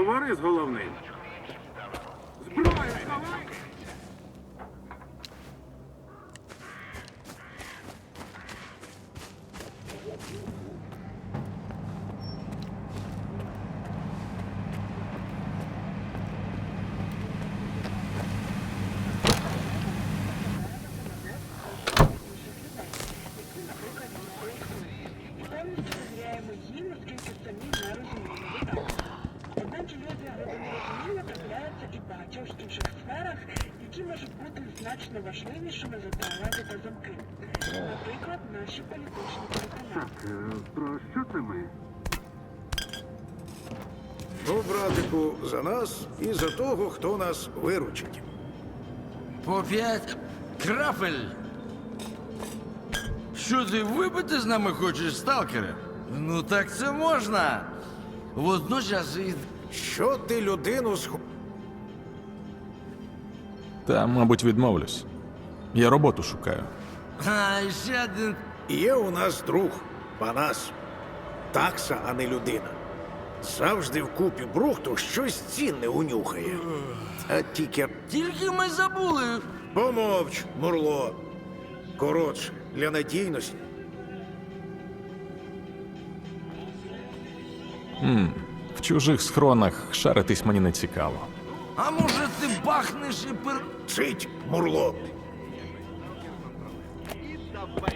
Говори з головним. Зброю сховай! Значно важливішими за та замки. Наприклад, наші політичні переконання. Так, е, про що це ми? Ну, братику, за нас і за того, хто нас виручить. По п'ять крапель. Що ти випити з нами хочеш, сталкере? Ну так це можна. Водночас і. Що ти людину сх... Та, мабуть, відмовлюсь. Я роботу шукаю. А, ще один. Є у нас друг, Панас. Такса, а не людина. Завжди в купі брухту щось цінне унюхає. А тільки Тільки ми забули. помовч, мурло. Коротше, для надійності. В чужих схронах шаритись мені не цікаво. А може ти бахнеш і пер. Цить, мурло. Так,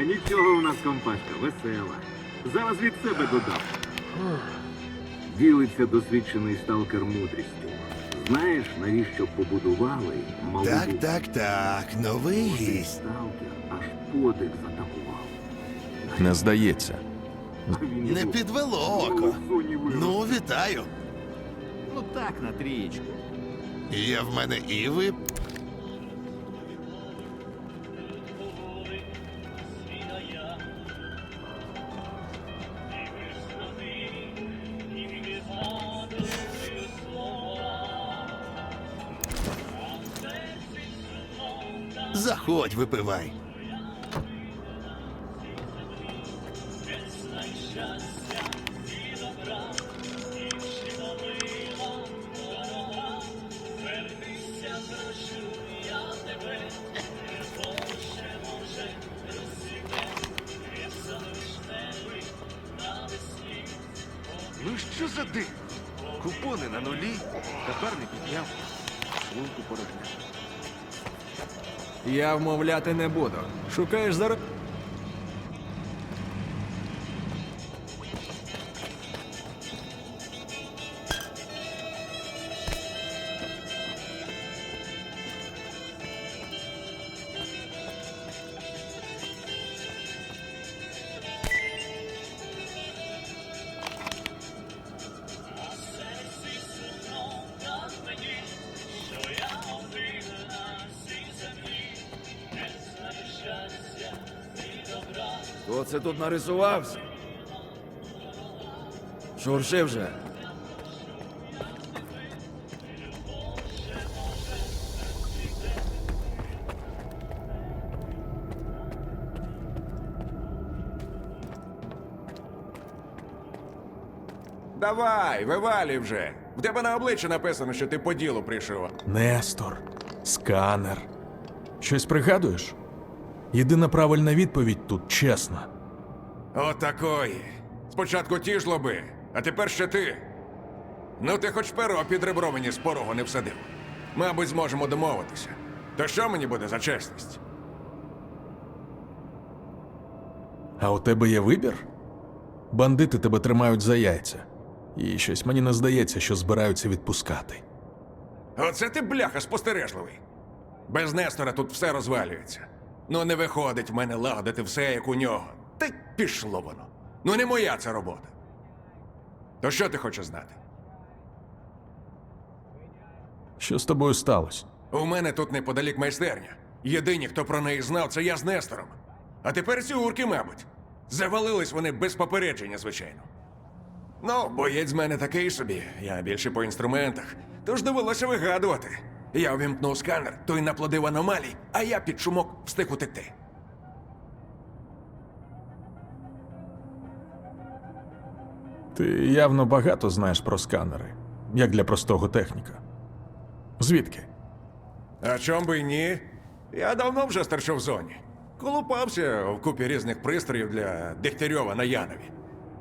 А нічого у нас компашка весела. Зараз від себе додам. Ділиться досвідчений сталкер мудрістю. Знаєш, навіщо побудували малу Так, так, так, новий гість. Сталкер аж подих затамував. Не здається. А він Не підвело око. вирвав. Ну, вітаю. Ну так, на трієчку. Є в мене іви. Заходь, випивай. Ну що за див? Купони на нулі, тепер не підняв. Шлунку порожня. Я вмовляти не буду. Шукаєш зараз. Хто це тут нарисувався? Шурши вже. Давай, вивалюй вже. В тебе на обличчі написано, що ти по ділу прийшов. Нестор, сканер. Щось пригадуєш? Єдина правильна відповідь тут чесна. Отакої. Спочатку ті жлоби, а тепер ще ти. Ну ти хоч перо під ребро мені з порогу не всадив. Мабуть, зможемо домовитися. То що мені буде за чесність? А у тебе є вибір? Бандити тебе тримають за яйця. І щось мені не здається, що збираються відпускати. Оце ти бляха спостережливий. Без Нестора тут все розвалюється. Ну не виходить в мене лагодити все, як у нього. Та й пішло воно. Ну не моя це робота. То що ти хочеш знати? Що з тобою сталося? У мене тут неподалік майстерня. Єдині, хто про неї знав, це я з Нестором. А тепер ці урки, мабуть. Завалились вони без попередження, звичайно. Ну, боєць з мене такий собі, я більше по інструментах. Тож довелося вигадувати. Я увімкнув сканер, той наплодив аномалій, а я під шумок встиг утекти. Ти явно багато знаєш про сканери, як для простого техніка. Звідки? А чом би й ні? Я давно вже старчу в зоні. Колупався в купі різних пристроїв для Дегтярьова на Янові.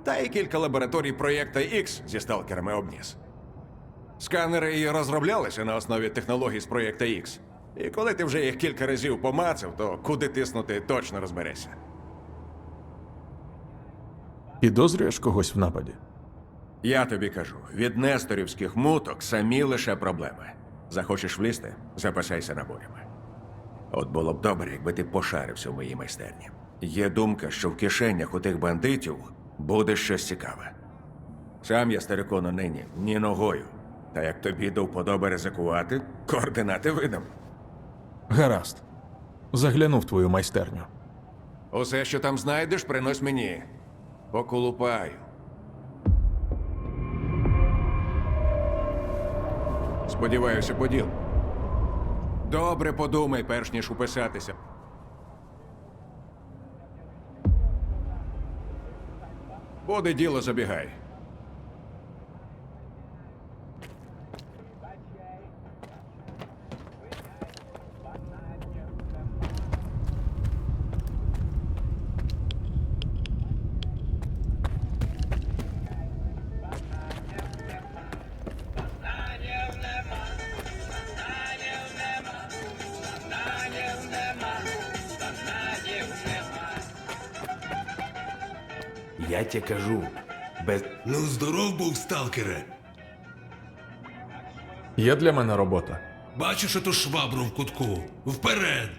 Та й кілька лабораторій проєкта X зі сталкерами обніс. Сканери і розроблялися на основі технологій з проєкта X. І коли ти вже їх кілька разів помацав, то куди тиснути точно розберешся. Підозрюєш когось в нападі? Я тобі кажу, від несторівських муток самі лише проблеми. Захочеш влізти, запасайся набоями. От було б добре, якби ти пошарився в моїй майстерні. Є думка, що в кишенях у тих бандитів буде щось цікаве. Сам я старикону нині ні ногою. Та як тобі до вподоби ризикувати, координати видам. Гаразд. Загляну в твою майстерню. Усе, що там знайдеш, принось мені. Поколупаю. Сподіваюся, поділ. Добре подумай, перш ніж уписатися. Буде діло, забігай. Я тебе кажу, без... Ну, здоров був, сталкере. Є для мене робота. Бачиш оту швабру в кутку. Вперед!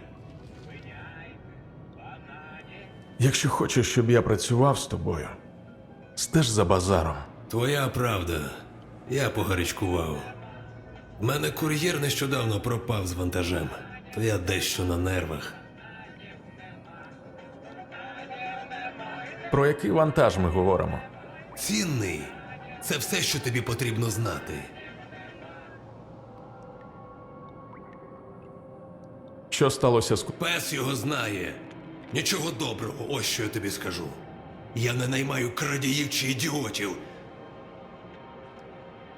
Якщо хочеш, щоб я працював з тобою, стеж за базаром. Твоя правда. Я погарячкував. В мене кур'єр нещодавно пропав з вантажем, то я дещо на нервах. Про який вантаж ми говоримо? Цінний. Це все, що тобі потрібно знати. Що сталося з Пес його знає. Нічого доброго, ось що я тобі скажу. Я не наймаю крадіїв чи ідіотів.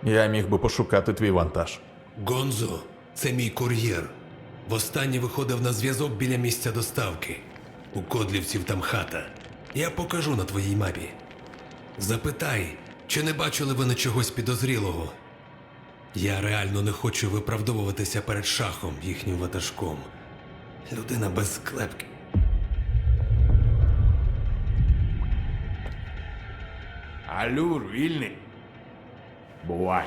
Я міг би пошукати твій вантаж. Гонзо це мій кур'єр. Востаннє виходив на зв'язок біля місця доставки. У кодлівців там хата. Я покажу на твоїй мапі. Запитай, чи не бачили вони чогось підозрілого. Я реально не хочу виправдовуватися перед шахом, їхнім ватажком. Людина без склепки. Алюр, вільний. Бувай.